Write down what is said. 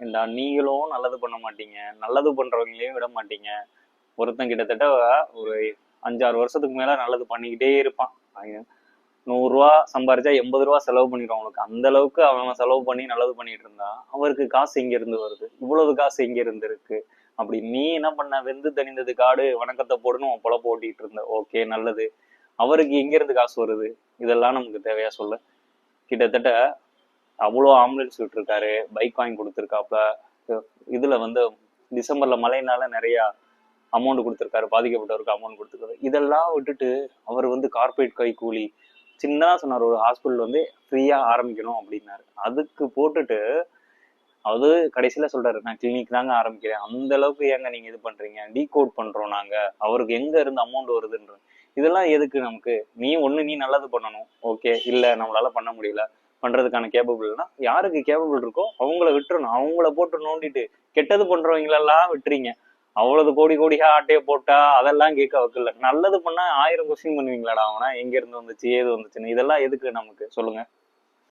இந்த நீங்களும் நல்லது பண்ண மாட்டீங்க. நல்லது பண்றவங்களையும் விட மாட்டீங்க. ஒருத்தன் கிட்டத்தட்ட ஒரு அஞ்சாறு வருஷத்துக்கு மேல நல்லது பண்ணிக்கிட்டே இருப்பான். அவன் நூறு ரூபா சம்பாரிச்சா எண்பது ரூபா செலவு பண்ணிடுவான் அவனுக்கு. அந்த அளவுக்கு அவன் செலவு பண்ணி நல்லது பண்ணிட்டு இருந்தா அவருக்கு காசு இங்க இருந்து வருது. இவ்வளவு காசு இங்க இருந்து இருக்கு. அப்படி நீ என்ன பண்ண? வெந்து தணிந்தது காடு வணக்கத்தை போடுன்னு உன் பொழப்ப ஓட்டிட்டு இருந்த. ஓகே நல்லது. அவருக்கு எங்க இருந்து காசு வருது? இதெல்லாம் நமக்கு தேவையா சொல்லு. கிட்டத்தட்ட அவ்வளோ ஆம்புலன்ஸ் விட்டுருக்காரு பைக் வாங்கி கொடுத்துருக்காப்ல இதுல வந்து டிசம்பர்ல மழைனால நிறைய அமௌண்ட் கொடுத்துருக்காரு பாதிக்கப்பட்டவருக்கு அமௌண்ட் கொடுத்துருக்காரு. இதெல்லாம் விட்டுட்டு அவர் வந்து கார்பரேட் கைக்கூலி சின்னதா சொன்னார் ஒரு ஹாஸ்பிட்டல் வந்து ஃப்ரீயா ஆரம்பிக்கணும் அப்படின்னாரு. அதுக்கு போட்டுட்டு அது கடைசியில சொல்றாரு நான் கிளினிக் தாங்க ஆரம்பிக்கிறேன். அந்த அளவுக்கு ஏங்க நீங்க இது பண்றீங்க? டீகோட் பண்றோம் நாங்க. அவருக்கு எங்க இருந்து அமௌண்ட் வருதுன்ற. இதெல்லாம் எதுக்கு நமக்கு? நீ ஒண்ணு நீ நல்லது பண்ணணும். ஓகே இல்ல நம்மளால பண்ண முடியல. பண்றதுக்கான கேப்பபிள்னா யாருக்கு கேப்பபிள் இருக்கோ அவங்கள விட்டுறணும். அவங்கள போட்டு நோண்டிட்டு கெட்டது பண்றவங்களெல்லாம் விட்டுறீங்க. அவ்வளவு கோடி கோடியா ஆட்டைய போட்டா அதெல்லாம் கேட்க வைக்கல நல்லது பண்ணா ஆயிரம் கொஸ்டின் பண்ணுவீங்களாடா அவனா? எங்க இருந்து வந்துச்சு ஏது வந்துச்சுன்னு? இதெல்லாம் எதுக்கு நமக்கு? சொல்லுங்க.